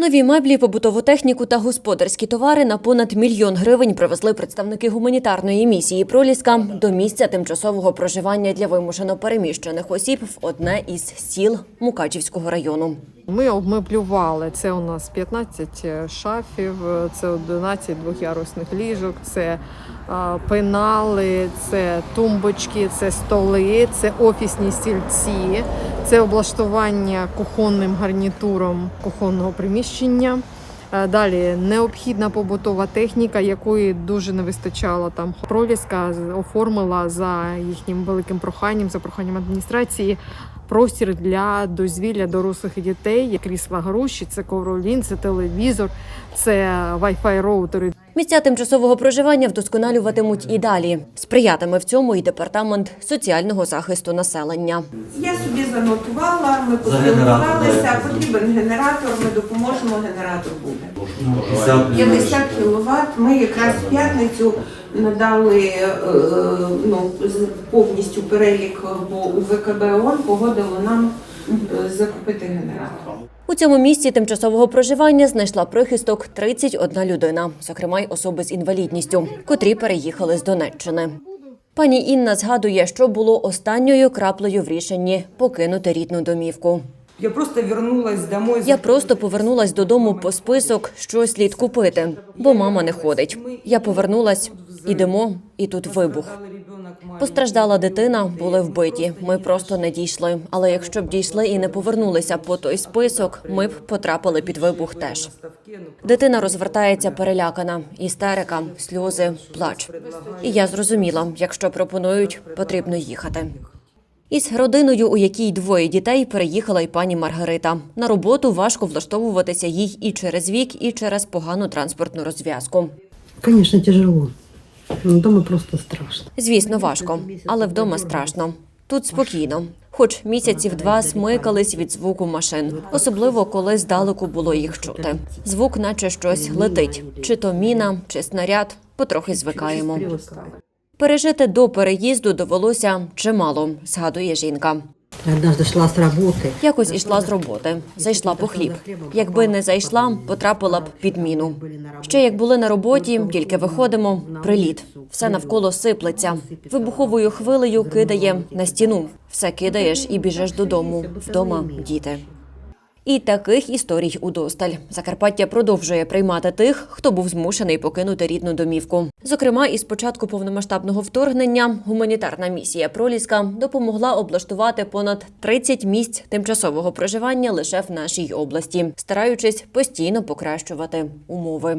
Нові меблі, побутову техніку та господарські товари на понад мільйон гривень привезли представники гуманітарної місії Проліска до місця тимчасового проживання для вимушено переміщених осіб в одне із сіл Мукачівського району. Ми обмеблювали. Це у нас 15 шафів, це 11 двохярусних ліжок, це а, пенали, це тумбочки, це столи, це офісні стільці, це облаштування кухонним гарнітуром кухонного приміщення. Е, Далі необхідна побутова техніка, якої дуже не вистачало там. Проліска оформила за їхнім великим проханням, за проханням адміністрації, простір для дозвілля дорослих і дітей, крісла гроші, це ковролін, це телевізор, це Wi-Fi роутери. Місця тимчасового проживання вдосконалюватимуть і далі. Сприятиме в цьому і департамент соціального захисту населення. Я собі занотувала, ми поспілкувалися, потрібен генератор, ми допоможемо, генератор буде. 50 50 кВт. Ми якраз в п'ятницю надали е, е, ну, повністю перелік, бо у ВКБ ООН погодило нам е, закупити генератор. У цьому місці тимчасового проживання знайшла прихисток 31 людина, зокрема й особи з інвалідністю, котрі переїхали з Донеччини. Пані Інна згадує, що було останньою краплею в рішенні покинути рідну домівку. Я просто вернулась домой. Я просто повернулась додому по список, що слід купити, бо мама не ходить. Я повернулась, ідемо, і тут вибух. Постраждала дитина, були вбиті. Ми просто не дійшли. Але якщо б дійшли і не повернулися по той список, ми б потрапили під вибух теж. Дитина розвертається перелякана, істерика, сльози, плач. І я зрозуміла, якщо пропонують, потрібно їхати. Із родиною, у якій двоє дітей, переїхала й пані Маргарита. На роботу важко влаштовуватися їй і через вік, і через погану транспортну розв'язку. Конечно, тяжело. Но дома просто страшно. Звісно, важко, але вдома страшно. Тут спокійно. Хоч місяців два смикались від звуку машин, особливо коли здалеку було їх чути. Звук, наче щось летить, чи то міна, чи снаряд. Потрохи звикаємо. Пережити до переїзду довелося чимало, згадує жінка. Однажды шла с работы. Якось ішла з роботи, зайшла по хліб. Якби не зайшла, потрапила б під міну. Ще як були на роботі, тільки виходимо, приліт. Все навколо сиплеться. Вибуховою хвилею кидає на стіну. Все кидаєш і біжиш додому. Вдома діти. І таких історій удосталь. Закарпаття продовжує приймати тих, хто був змушений покинути рідну домівку. Зокрема, із початку повномасштабного вторгнення гуманітарна місія Проліска допомогла облаштувати понад 30 місць тимчасового проживання лише в нашій області, стараючись постійно покращувати умови.